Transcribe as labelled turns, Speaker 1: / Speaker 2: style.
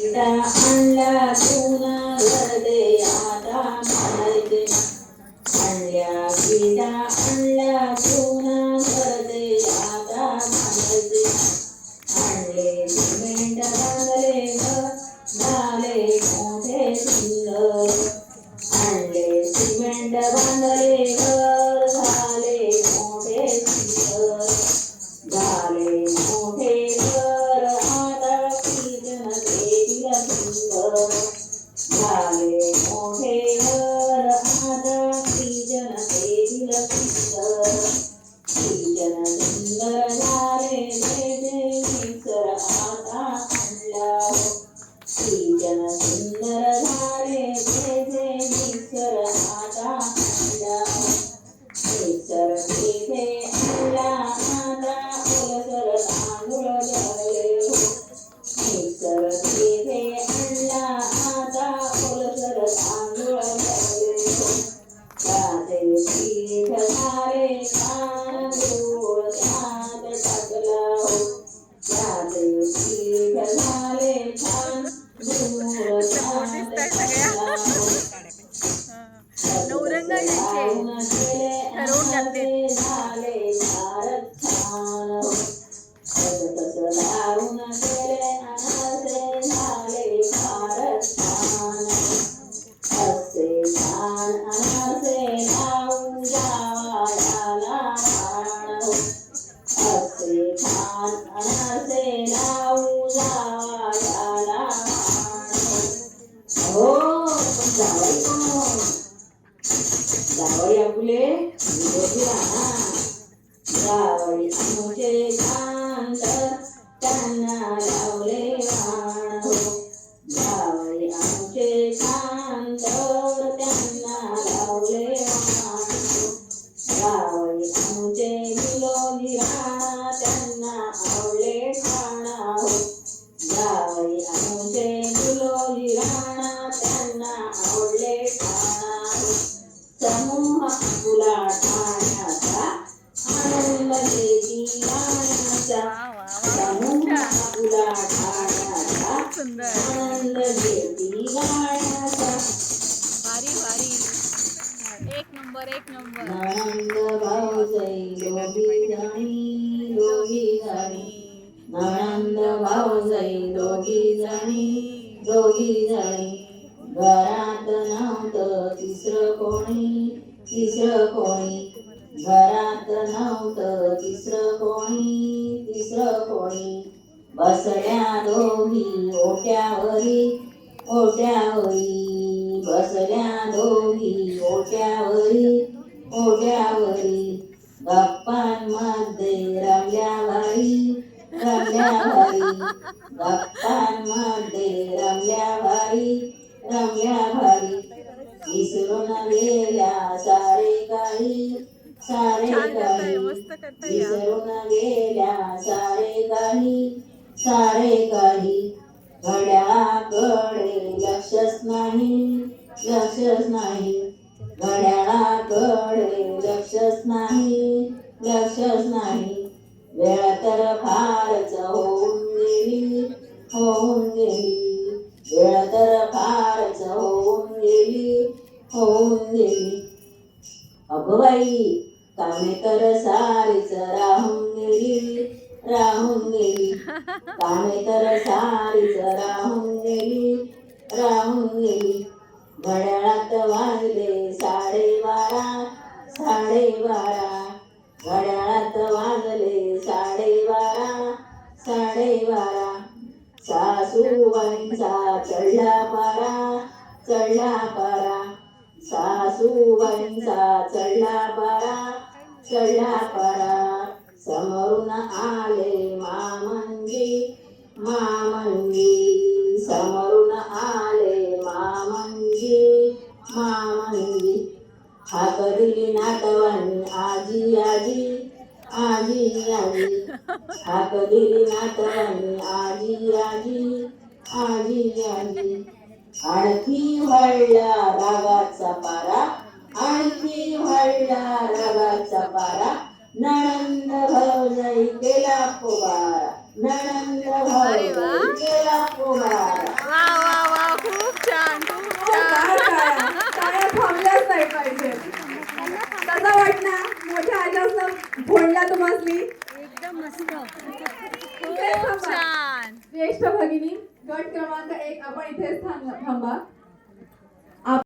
Speaker 1: विडा आणला तुना घरदे आता म्हणायचे आणल्या विडा आणला तुना घरदे आता म्हणायचे आणले सिमेंट बांधले घर झाले मोठे सुंदर आणले सिमेंट सुंदर झाले मोठे घर आता किचन तेथील Exato. जावई आपले निरोगी राहा. जावई आमचे शांत त्यांना लावले वाण. जावई आमचे शांत त्यांना लावले वाण. जावई आमचे
Speaker 2: सुंदर
Speaker 1: आनंद देवी राण्याचा
Speaker 2: भारी भारी एक नंबर एक नंबर
Speaker 1: नणंद भाऊजाई दोघी जणी दोघी जणी नणंद भाऊजाई दोघी जणी दोघी जणी घरात नव्हतं तिसरं कोणी तिसरं कोणी. घरात नव्हतं तिसरं कोणी तिसरं कोणी. बसल्या दोघी ओट्यावरी ओट्यावरी. बसल्या दोघी ओट्यावरी ओट्यावरी. गप्पांमध्ये रमल्या बाई रमल्या बाई. गप्पा विसरून गेल्या सारे काही सारे काही विसरून गेल्या सारे काही सारे काही. घड्याळाकडे लक्षच नाही लक्षच नाही. घड्याळाकडे लक्षच नाही लक्षच नाही. वेळ तर फारच होऊन गेली होऊन गेली. वेळ तर फारच होऊन गेली होऊन गेली अगं बाई कामे तर सारीच राहून गेली राहून गेली कामे तर सारीच राहून गेली राहून गेली घड्याळात वाजले साडेबारा साडेबारा. घड्याळात वाजले साडेबारा साडेबारा. सासूबाईंचा चढला पारा चढला पारा. सासूबाईंचा चढला परा चढला परा. समोरून आले मामंगी मामंगी. समोरून आले मामंगी मामंगी. हाक दिली नातवांनी आजी आजी आजी आजी. हाक दिली नातवांनी आजी आजी आजी आजी. आणखी वाढला
Speaker 2: रागात
Speaker 3: म्हणला तुम्हाला
Speaker 2: एकदम मस्त.
Speaker 3: इथे ज्येष्ठ भगिनी गट क्रमांक एक आपण इथेच थांब- थांबा.